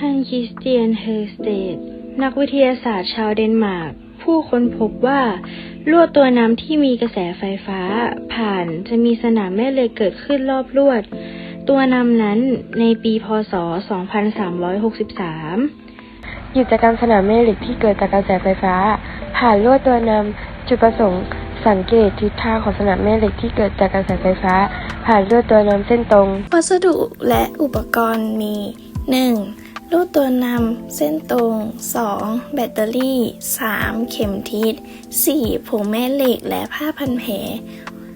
ฮันคริสเตียนเฮอร์สเตดนักวิทยาศาสตร์ชาวเดนมาร์ก ผู้ค้นพบว่าลวดตัวน้ำที่มีกระแสไฟฟ้า ผ่านจะมีสนามแม่เหล็กเกิดขึ้นรอบลวด ตัวนำนั้นในปีพศ 2363 กิจกรรมสนามแม่เหล็กที่เกิดจากกระแสไฟฟ้า ผ่านลวดตัวนำจุดประสงค์ สังเกตทิศทางของสนามแม่เหล็กที่เกิดจากกระแสไฟฟ้า ผ่านลวดตัวนำเส้นตรง วัสดุและอุปกรณ์มี 1. ลูกตัวนำ เส้นตรง 2. แบตเตอรี่ 3. เข็มทิศ 4. ผงแม่เหล็กและผ้าพันแผล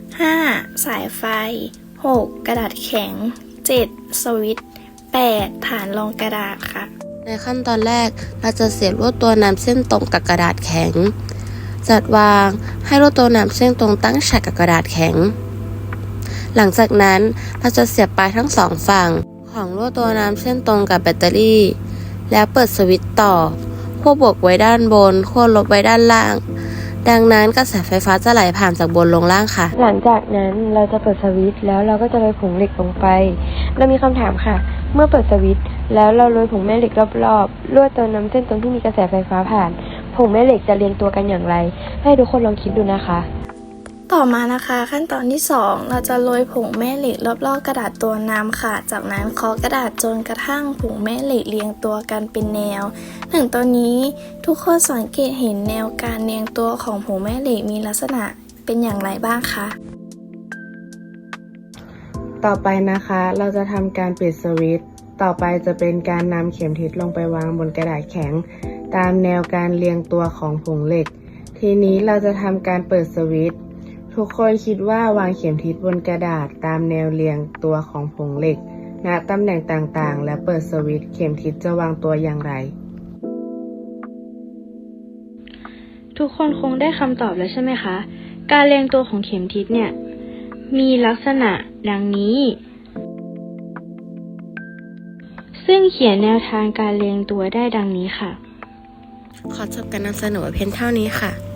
5. สายไฟ 6. กระดาษแข็ง 7. สวิตช์ 8. ฐานรองกระดาษค่ะ ในขั้นตอนแรกเราจะเสียบลวดตัวนำเส้นตรงกับกระดาษแข็ง จัดวางให้ลวดตัวนำเส้นตรงตั้งฉากกับกระดาษแข็ง หลังจากนั้นเราจะเสียบปลายทั้งสองฝั่ง ของลวดตัวน้ำเส้นตรงกับแบตเตอรี่ แล้วเปิดสวิตช์ต่อขั้วบวกไว้ด้านบนขั้วลบไว้ด้านล่าง ดังนั้นกระแสไฟฟ้าจะไหลผ่านจากบนลงล่างค่ะ หลังจากนั้นเราจะเปิดสวิตช์แล้วเราก็จะโรยผงเหล็กลงไป เรามีคำถามค่ะ เมื่อเปิดสวิตช์แล้วเราโรยผงแม่เหล็กรอบๆลวดตัวน้ำเส้นตรงที่มีกระแสไฟฟ้าผ่านผงแม่เหล็กจะเรียงตัวกันอย่างไร ให้ทุกคนลองคิดดูนะคะ ต่อมานะคะขั้นตอนที่ 2 เราจะโรยผงแม่เหล็กรอบๆกระดาษตัวน้ำค่ะ จากนั้นเคาะกระดาษจนกระทั่งผงแม่เหล็กเรียงตัวกันเป็นแนวหนึ่งตอนนี้ทุกคนสังเกตเห็นแนวการเรียงตัวของผงแม่เหล็กมีลักษณะเป็นอย่างไรบ้างคะต่อไปนะคะเราจะทำการปิดสวิตช์ต่อไปจะเป็นการนำเข็มทิศลงไปวางบนกระดาษแข็ง ตามแนวการเรียงตัวของผงเหล็ก ทีนี้เราจะทำการเปิดสวิตช์ ทุกคนคิดว่าวางเข็มทิศบนกระดาษตามแนวเรียงตัวของผงเหล็ก ณตำแหน่งต่างๆ และเปิดสวิตช์เข็มทิศจะวางตัวอย่างไร ทุกคนคงได้คำตอบแล้วใช่ไหมคะ การเรียงตัวของเข็มทิศเนี่ย มีลักษณะดังนี้ ซึ่งเขียนแนวทางการเรียงตัวได้ดังนี้ค่ะ ขอจบการนำเสนอไว้เพียงเท่านี้ค่ะ